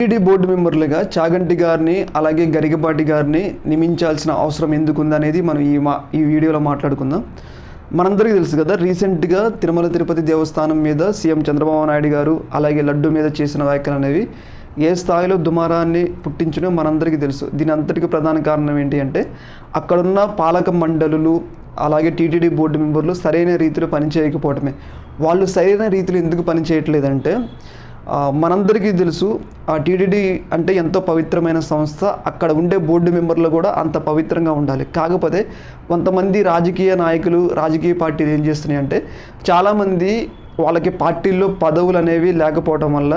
TD board మెంబర్లుగా Chaganti గారిని అలాగే గరికపాటి గారిని నియమించాల్సిన అవసరం ఎందుకుందనేది మనం ఈ మా ఈ వీడియోలో మాట్లాడుకుందాం. మనందరికీ తెలుసు కదా రీసెంట్గా తిరుమల తిరుపతి దేవస్థానం మీద సీఎం చంద్రబాబు నాయుడు గారు అలాగే లడ్డు మీద చేసిన వ్యాఖ్యలు అనేవి ఏ స్థాయిలో దుమారాన్ని పుట్టించినో మనందరికీ తెలుసు. దీని అంతటికి ప్రధాన కారణం ఏంటి అంటే అక్కడున్న పాలక మండలులు అలాగే టీటీడీ బోర్డు మెంబర్లు సరైన రీతిలో పనిచేయకపోవటమే వాళ్ళు సరైన రీతిలో ఎందుకు పనిచేయట్లేదంటే మనందరికీ తెలుసు ఆ టీటీడీ అంటే ఎంతో పవిత్రమైన సంస్థ. అక్కడ ఉండే బోర్డు మెంబర్లు కూడా అంత పవిత్రంగా ఉండాలి. కాకపోతే కొంతమంది రాజకీయ నాయకులు రాజకీయ పార్టీలు ఏం చేస్తున్నాయి అంటే చాలామంది వాళ్ళకి పార్టీల్లో పదవులు అనేవి లేకపోవడం వల్ల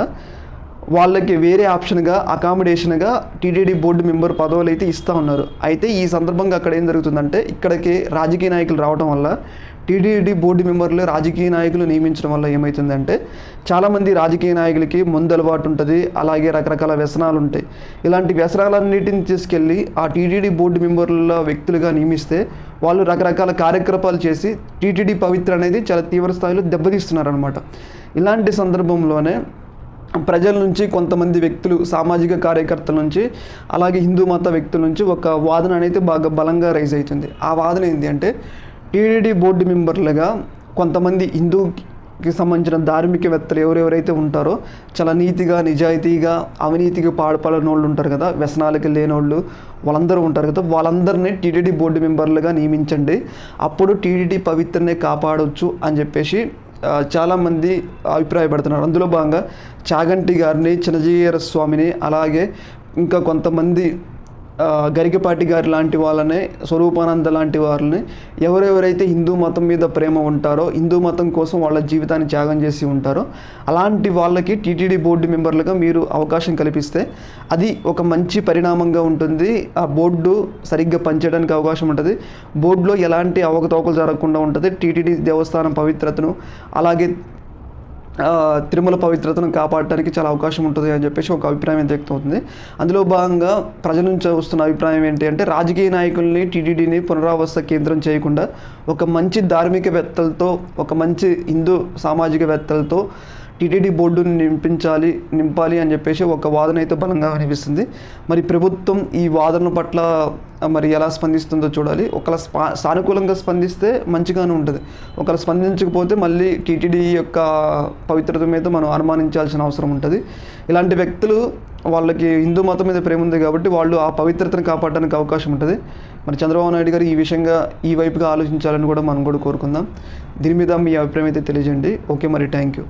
వాళ్ళకి వేరే ఆప్షన్గా అకామిడేషన్గా టీటీడీ బోర్డు మెంబర్ పదవులు అయితే ఇస్తూ ఉన్నారు. అయితే ఈ సందర్భంగా అక్కడ ఏం జరుగుతుందంటే ఇక్కడికి రాజకీయ నాయకులు రావడం వల్ల టీడీడీ బోర్డు మెంబర్లు రాజకీయ నాయకులు నియమించడం వల్ల ఏమవుతుందంటే చాలామంది రాజకీయ నాయకులకి ముందు అలవాటు ఉంటుంది అలాగే రకరకాల వ్యసనాలు ఉంటాయి ఇలాంటి వ్యసనాలన్నిటిని తీసుకెళ్ళి ఆ టీటీడీ బోర్డు మెంబర్ల వ్యక్తులుగా నియమిస్తే వాళ్ళు రకరకాల కార్యక్రమాలు చేసి టీటీడీ పవిత్ర అనేది చాలా తీవ్ర స్థాయిలో దెబ్బతీస్తున్నారనమాట ఇలాంటి సందర్భంలోనే ప్రజల నుంచి కొంతమంది వ్యక్తులు సామాజిక కార్యకర్తల నుంచి అలాగే హిందూ మత వ్యక్తుల నుంచి ఒక వాదన అనేది బాగా బలంగా రైజ్ అవుతుంది. ఆ వాదన ఏంటి అంటే టీడీడీ బోర్డు మెంబర్లుగా కొంతమంది హిందూకి సంబంధించిన ధార్మికవేత్తలు ఎవరెవరైతే ఉంటారో చాలా నీతిగా నిజాయితీగా అవినీతిగా పాడుపడిన వాళ్ళు ఉంటారు కదా వ్యసనాలకి లేనోళ్ళు వాళ్ళందరూ ఉంటారు కదా వాళ్ళందరినీ టీటీడీ బోర్డు మెంబర్లుగా నియమించండి. అప్పుడు టీటీడీ పవిత్రనే కాపాడవచ్చు అని చెప్పేసి చాలామంది అభిప్రాయపడుతున్నారు. అందులో భాగంగా చాగంటి గారిని చిన్నజీయర స్వామిని అలాగే ఇంకా కొంతమంది గరికపాటి గారి లాంటి వాళ్ళని స్వరూపానంద లాంటి వారిని ఎవరెవరైతే హిందూ మతం మీద ప్రేమ ఉంటారో హిందూ మతం కోసం వాళ్ళ జీవితాన్ని త్యాగం చేసి ఉంటారో అలాంటి వాళ్ళకి టీటీడీ బోర్డు మెంబర్లుగా మీరు అవకాశం కల్పిస్తే అది ఒక మంచి పరిణామంగా ఉంటుంది. ఆ బోర్డు సరిగ్గా పనిచేయడానికి అవకాశం ఉంటుంది. బోర్డులో ఎలాంటి అవకతవకలు జరగకుండా ఉంటుంది. టీటీడీ దేవస్థానం పవిత్రతను అలాగే తిరుమల పవిత్రతను కాపాడటానికి చాలా అవకాశం ఉంటుంది అని చెప్పేసి ఒక అభిప్రాయం అయితే వ్యక్తం అందులో భాగంగా ప్రజల నుంచి వస్తున్న అభిప్రాయం ఏంటి అంటే రాజకీయ నాయకుల్ని టీటీడీని పునరావస్థ కేంద్రం చేయకుండా ఒక మంచి ధార్మికవేత్తలతో ఒక మంచి హిందూ సామాజికవేత్తలతో టీటీడీ బోర్డుని నింపించాలి నింపాలి అని చెప్పేసి ఒక వాదన అయితే బలంగా అనిపిస్తుంది మరి ప్రభుత్వం ఈ వాదన పట్ల మరి ఎలా స్పందిస్తుందో చూడాలి. ఒకవేళ స్పా సానుకూలంగా స్పందిస్తే మంచిగానే ఉంటుంది. ఒకవేళ స్పందించకపోతే మళ్ళీ టీటీడీ యొక్క పవిత్రత మీద మనం అనుమానించాల్సిన అవసరం ఉంటుంది. ఇలాంటి వ్యక్తులు వాళ్ళకి హిందూ మతం మీద ప్రేమ ఉంది కాబట్టి వాళ్ళు ఆ పవిత్రతను కాపాడడానికి అవకాశం ఉంటుంది. మరి చంద్రబాబు నాయుడు గారు ఈ విషయంగా ఈ వైపుగా ఆలోచించాలని కూడా మనం కూడా కోరుకుందాం. దీని మీద మీ అభిప్రాయం అయితే తెలియజేయండి. ఓకే మరి థ్యాంక్ యూ.